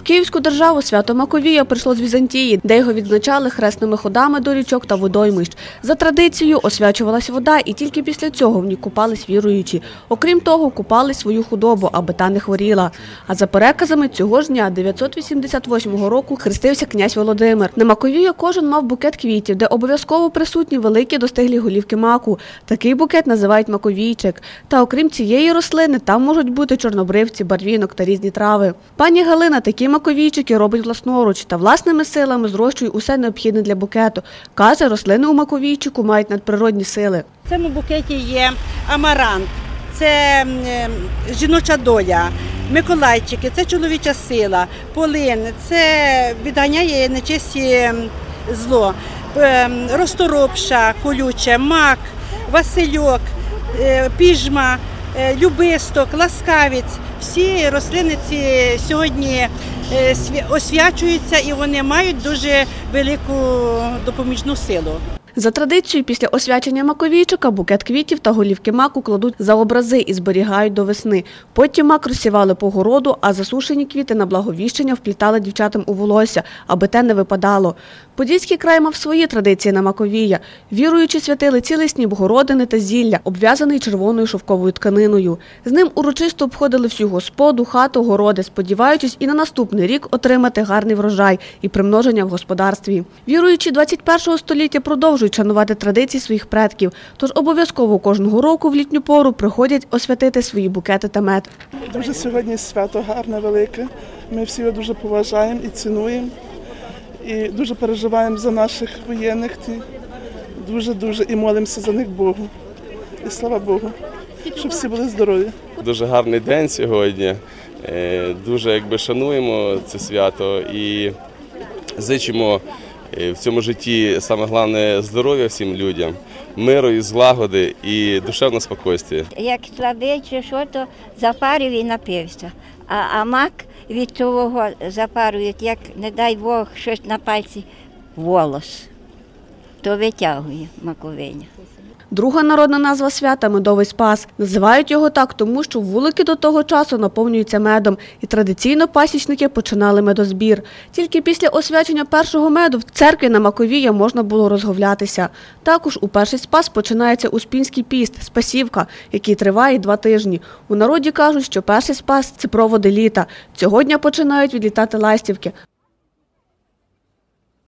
В Київську державу свято Маковія прийшло з Візантії, де його відзначали хресними ходами до річок та водоймищ. За традицією освячувалась вода, і тільки після цього в ній купались віруючі. Окрім того, купали свою худобу, аби та не хворіла. А за переказами цього ж дня 988 року хрестився князь Володимир. На Маковію кожен мав букет квітів, де обов'язково присутні великі достиглі голівки маку. Такий букет називають маковійчик. Та окрім цієї рослини, там можуть бути чорнобривці, барвінок та різні трави. Пані Галина такі маковійчики робить власноруч та власними силами зрощує усе необхідне для букету. Каже, рослини у маковійчику мають надприродні сили. В цьому букеті є амарант, це е, жіноча доля, миколайчики, це чоловіча сила, полин, це відганяє нечисті зло, розторопша, колюче, мак, васильок, е, піжма, любисток, ласкавець. Всі рослини ці сьогодні е, освячуються і вони мають дуже велику допоміжну силу. За традицією, після освячення маковійчика букет квітів та голівки маку кладуть за образи і зберігають до весни. Потім мак розсівали по городу, а засушені квіти на благовіщення вплітали дівчатам у волосся, аби те не випадало. Подільський край мав свої традиції на маковія. Віруючі святили цілий сніп городини та зілля, обв'язаний червоною шовковою тканиною. З ним урочисто обходили всю господу, хату, городи, сподіваючись і на наступний рік отримати гарний врожай і примноження в господарстві. Віруючі 21 століття продовжують шанувати традиції своїх предків, тож обов'язково кожного року в літню пору приходять освятити свої букети та мед. Дуже сьогодні свято гарне, велике. Ми всі його дуже поважаємо і цінуємо. І дуже переживаємо за наших воєнних. Дуже дуже і молимося за них Богу. І слава Богу, щоб всі були здорові. Дуже гарний день сьогодні. Е, Дуже якби шануємо це свято і зичимо в цьому житті саме головне здоров'я всім людям, миру і злагоди і душевне спокійствия. Як слабий чи що, то запарив і напився. А, а мак від того запарюють, як, не дай Бог, щось на пальці волос, то витягує маковиня. Друга народна назва свята медовий спас. Називають його так, тому що вулики до того часу наповнюються медом, і традиційно пасічники починали медозбір. Тільки після освячення першого меду в церкві на Маковія можна було розговлятися. Також у перший спас починається Успінський піст, спасівка, який триває два тижні. У народі кажуть, що перший спас це проводи літа. Цього дня починають відлітати ластівки,